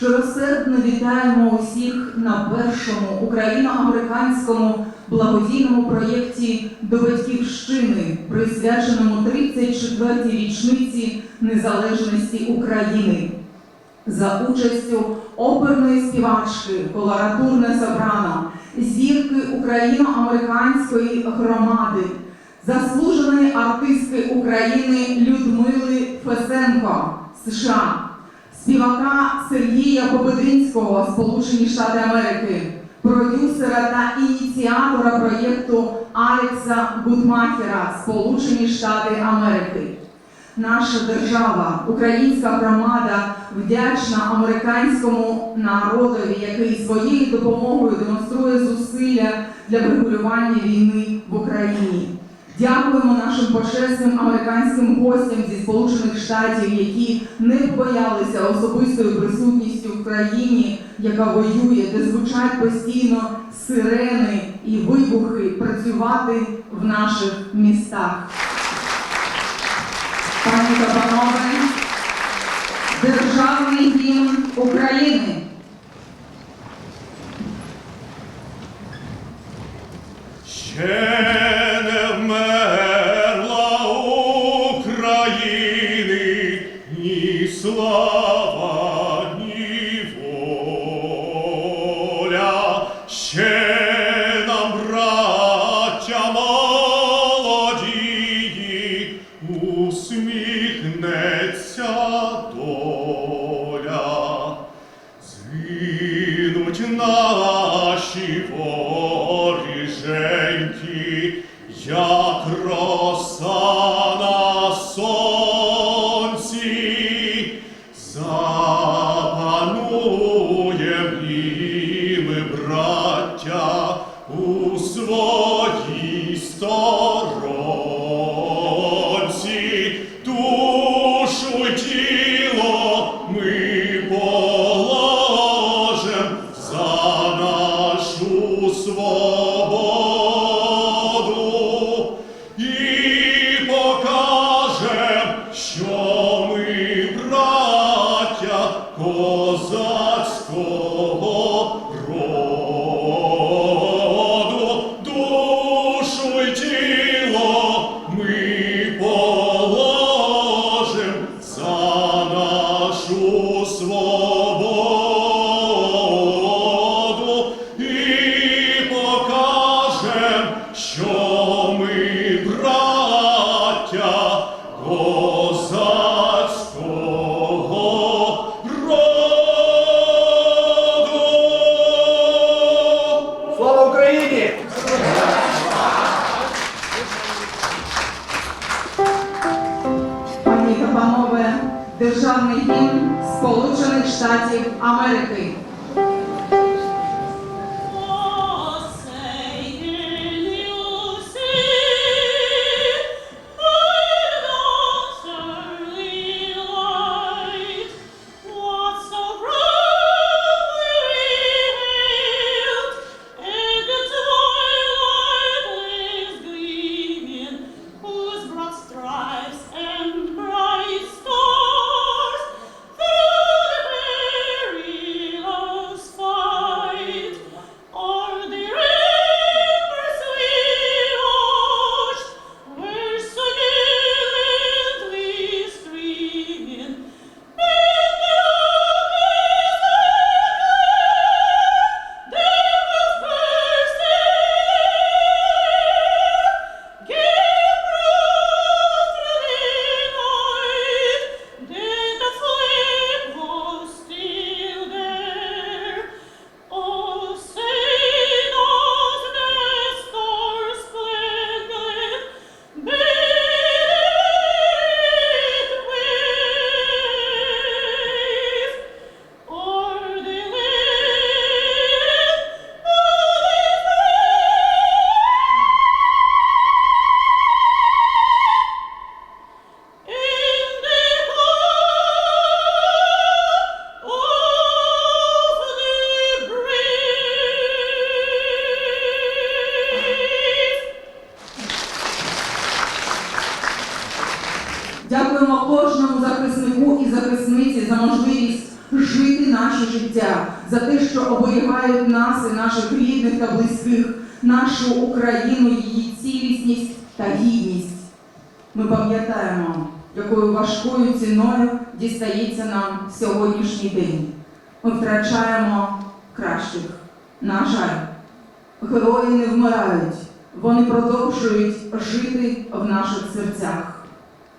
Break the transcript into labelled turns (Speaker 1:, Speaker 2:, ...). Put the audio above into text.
Speaker 1: Щиросердно вітаємо усіх на першому україно-американському благодійному проєкті до батьківщини, присвяченому 34-й річниці незалежності України. За участю оперної співачки, колоратурне собрано, зірки україно-американської громади, заслуженої артистки України Людмили Фесенко, США, співака Сергія Побединського, Сполучені Штати Америки, продюсера та ініціатора проєкту Алекса Гудмахера, Сполучені Штати Америки. Наша держава, українська громада вдячна американському народові, який своєю допомогою демонструє зусилля для врегулювання війни в Україні. Дякуємо нашим почесним американським гостям зі Сполучених Штатів, які не побоялися особистою присутністю в країні, яка воює, де звучать постійно сирени і вибухи, працювати в наших містах. Пані та панове, державний гімн України.
Speaker 2: Ще
Speaker 1: панове, державний гімн Сполучених Штатів Америки. Дякуємо кожному захиснику і захисниці за можливість жити. наше життя, за те, що оберігають нас і наших рідних та близьких, нашу Україну, її цілісність та гідність. Ми пам'ятаємо, якою важкою ціною дістається нам сьогоднішній день. Ми втрачаємо кращих. На жаль, герої не вмирають, вони продовжують жити в наших серцях.